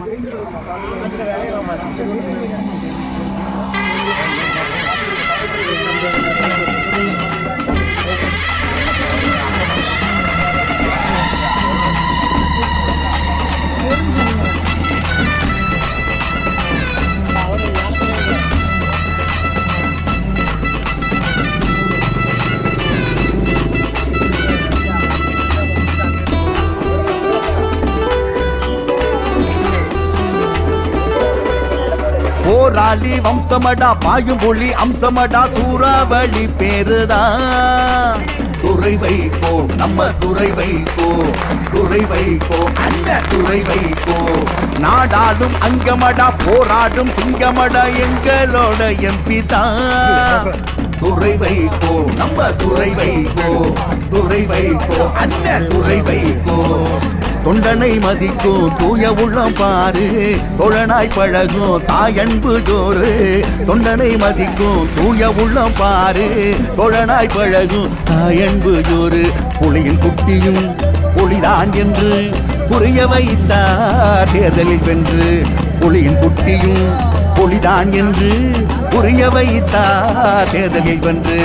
மறைந்து போராளி வம்சமடா பாயும் புலி அம்சமடா சூறாவளி பேருதா? துறை வைகோ நம்ம துறை வைகோ துறை வைகோ அந்த துறை வைகோ நாடாடும் அங்கமடா போராடும் சிங்கமடா எங்களோட எம்பி தான் துறை வைகோ நம்ம துறை வைகோ துறை வைகோ அந்த துறை வைகோ தொண்டனை மதிக்கும் தூய உள்ளம் பாரு. தோழனாய் பழகும் தாயன்பு ஜோறு தொண்டனை மதிக்கும் தூய உள்ளம் பாரு. தோழனாய் பழகும் தாயன்பு ஜோறு புலியின் குட்டியும் புலிதான் என்று புரிய வைத்தார் தேர்தலில் வென்று புலியின் குட்டியும் புலிதான் என்று புரிய வைத்தா தேர்தலில் வென்று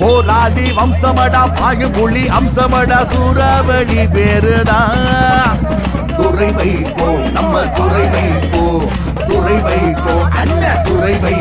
போராடி வம்சமடா பாயு புலி அம்சமடா சூறாவளி பேருதா? துறை வைப்போ நம்ம துறை வைப்போ துறை வைப்போ அண்ண துறை வை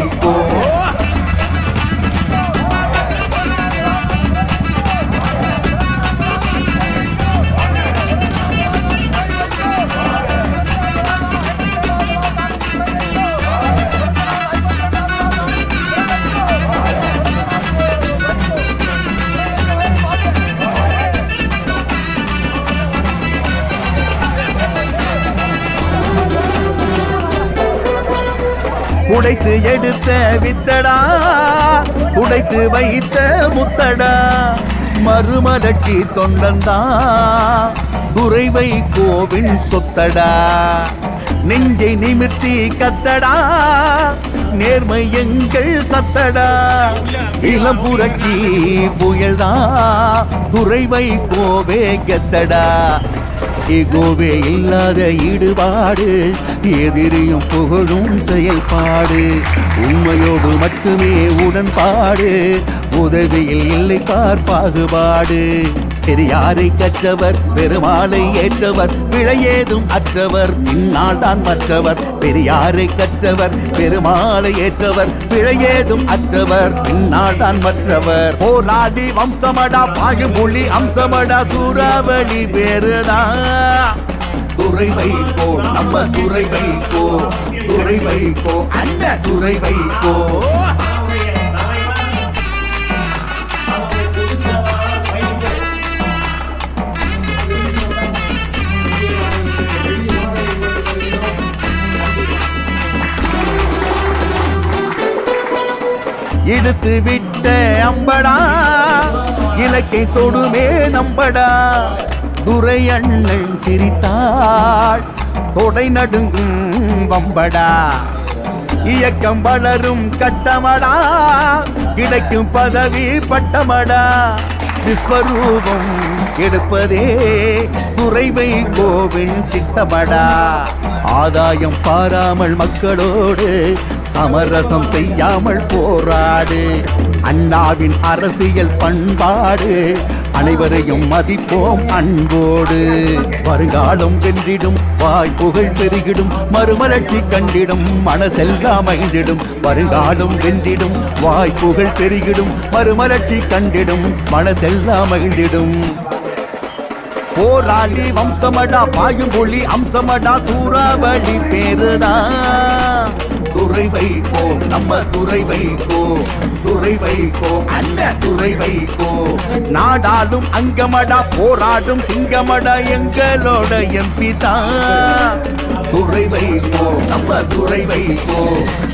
உடைத்து எடுத்த வித்தடா உடைத்து வைத்த முத்தடா. மறுமலட்சி தொண்டந்தா குறைவை கோவின் சொத்தடா. நெஞ்சை நிமிர்த்தி கத்தடா நேர்மை எங்கள் சத்தடா. இளம் புரட்சி புயல்தா குறைவை கோவே கெத்தடா. எகோவே இல்லாத ஈடுபாடு எதிரியும் புகழும் செயல்பாடு. உண்மையோடு மட்டுமே உடன்பாடு உதவியில் இல்லை பார் பாகுபாடு பெரியாரை கற்றவர்? பெருமாளை ஏற்றவர். பிழையேதும் அற்றவர். பின்னால் தான் மற்றவர். பெரியாரை கற்றவர்? பெருமாளை ஏற்றவர். பிழையேதும் அற்றவர். பின்னால் தான் மற்றவர். போராடி வம்சமடா பாயுபுலி அம்சமடா சூறாவளி பேருதா? துறை வைகோ நம்ம துறை வைகோ துறை வைகோ அந்த துறை வைகோ இழுத்து விட்ட அம்படா. இலக்கை தொடுமே நம்படா. துரை அண்ணன் சிரித்தாள். தொடை நடுங்கும் வம்படா. இயக்கம் வளரும் கட்டமடா. கிடைக்கும் பதவி பட்டமடா. விஸ்வரூபம் எடுப்பதே குறைவை கோவின் திட்டமடா. ஆதாயம் பாராமல் மக்களோடு சமரசம் செய்யாமல் போராடு. அண்ணாவின் அரசியல் பண்பாடு அனைவரையும் மதிப்போம் அன்போடு. வருங்காலம் வென்றிடும் வாய்ப்புகள் பெருகிடும் மறுமலர்ச்சி கண்டிடும் மனசெல்லாம் மகிழ்ந்திடும். வருங்காலம் வென்றிடும் வாய்ப்புகள் பெருகிடும் மறுமலர்ச்சி கண்டிடும் மனசெல்லாம் மகிழ்ந்திடும். போராளி வம்சமடா பாயும் புலி அம்சமடா சூறாவளி பேருதான். துறை வைகோ நம்ம துறை வைகோ துறை வைகோ அந்த துறை வைகோ நாடாலும் அங்கமடா போராடும் சிங்கமடா எங்களோட எம்பி தான். துறை வைகோ நம்ம துறை வைகோ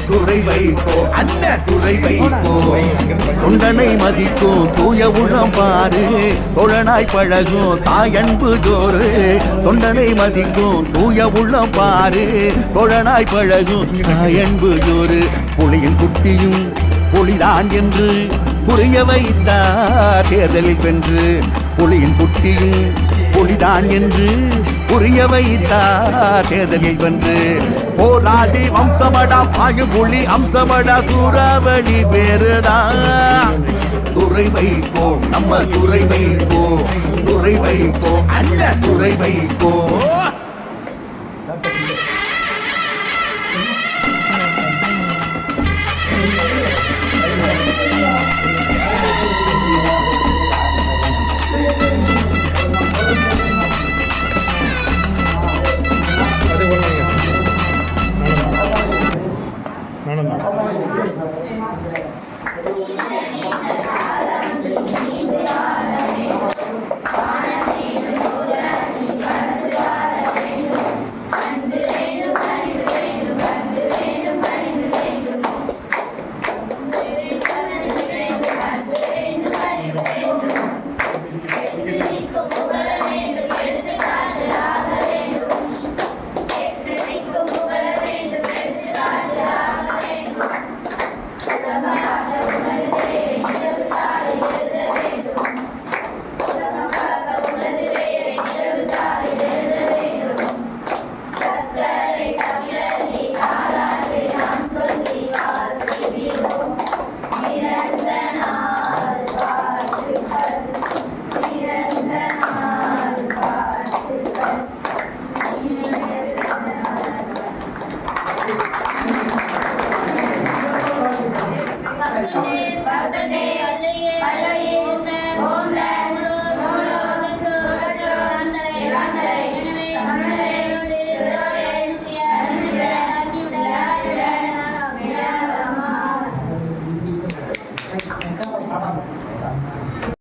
துறை வைப்போ அண்ணன் துறை வைப்போ தொண்டனை மதிக்கும் தூய உள்ளம் பாரு தோழனாய் பழகும் தாயன்பு ஜோறு தொண்டனை மதிக்கும் தூய உள்ளம் பாரு தோழனாய் பழகும் தாயன்பு ஜோறு புலியின் குட்டியும் புலிதான் என்று புரிய வைத்தார் தேர்தலில் வென்று. புலியின் குட்டியும் புலிதான் என்று புரிய வைத்தார் தேர்தலில் வென்று. போராடி வம்சமடா பாயுபுலி அம்சமடா சூறாவளி பேருதான் துறை வைப்போ நம்ம துறை வைப்போ துறை வைப்போ அல்ல துறை வைப்போ aqui.